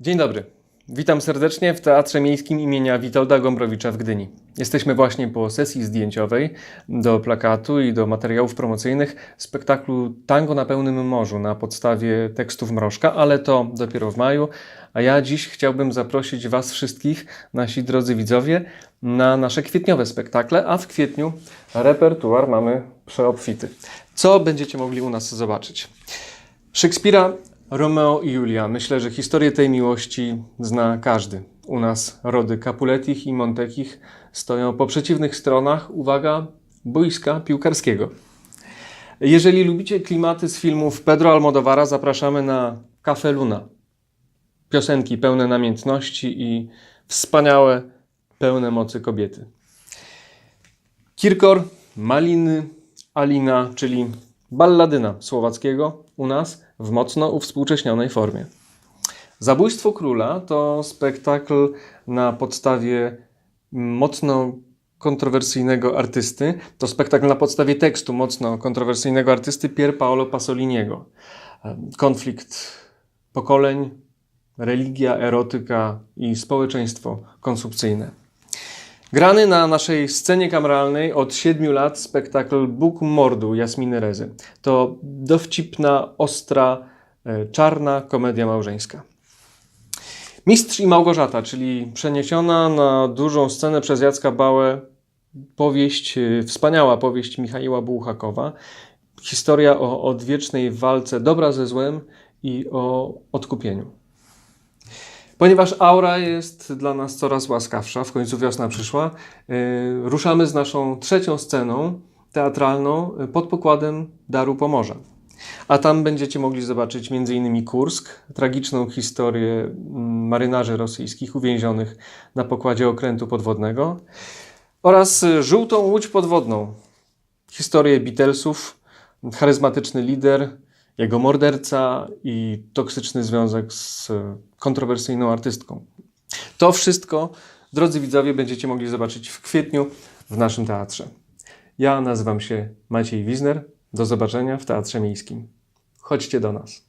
Dzień dobry. Witam serdecznie w Teatrze Miejskim imienia Witolda Gombrowicza w Gdyni. Jesteśmy właśnie po sesji zdjęciowej do plakatu i do materiałów promocyjnych spektaklu Tango na pełnym morzu na podstawie tekstów Mrożka, ale to dopiero w maju. A ja dziś chciałbym zaprosić Was wszystkich, nasi drodzy widzowie, na nasze kwietniowe spektakle, a w kwietniu repertuar mamy przeobfity. Co będziecie mogli u nas zobaczyć? Szekspira Romeo i Julia. Myślę, że historię tej miłości zna każdy. U nas rody Capuletich i Montekich stoją po przeciwnych stronach, uwaga, boiska piłkarskiego. Jeżeli lubicie klimaty z filmów Pedro Almodovara, zapraszamy na Cafe Luna. Piosenki pełne namiętności i wspaniałe, pełne mocy kobiety. Kirkor, Maliny, Alina, czyli balladyna słowackiego u nas w mocno uwspółcześnionej formie. Zabójstwo króla to spektakl na podstawie mocno kontrowersyjnego artysty. To spektakl na podstawie tekstu mocno kontrowersyjnego artysty Pier Paolo Pasoliniego. Konflikt pokoleń, religia, erotyka i społeczeństwo konsumpcyjne. Grany na naszej scenie kameralnej od 7 lat spektakl Bóg mordu Jasminy Rezy. To dowcipna, ostra, e, czarna komedia małżeńska. Mistrz i Małgorzata, czyli przeniesiona na dużą scenę przez Jacka Bałę powieść, e, wspaniała powieść Michaiła Bułhakowa. Historia o odwiecznej walce dobra ze złem i o odkupieniu. Ponieważ aura jest dla nas coraz łaskawsza, w końcu wiosna przyszła, yy, ruszamy z naszą trzecią sceną teatralną yy, pod pokładem Daru Pomorza. A tam będziecie mogli zobaczyć m.in. Kursk, tragiczną historię mm, marynarzy rosyjskich uwięzionych na pokładzie okrętu podwodnego oraz y, żółtą łódź podwodną, historię Beatlesów, charyzmatyczny lider, jego morderca i toksyczny związek z kontrowersyjną artystką. To wszystko, drodzy widzowie, będziecie mogli zobaczyć w kwietniu w naszym teatrze. Ja nazywam się Maciej Wizner. Do zobaczenia w Teatrze Miejskim. Chodźcie do nas.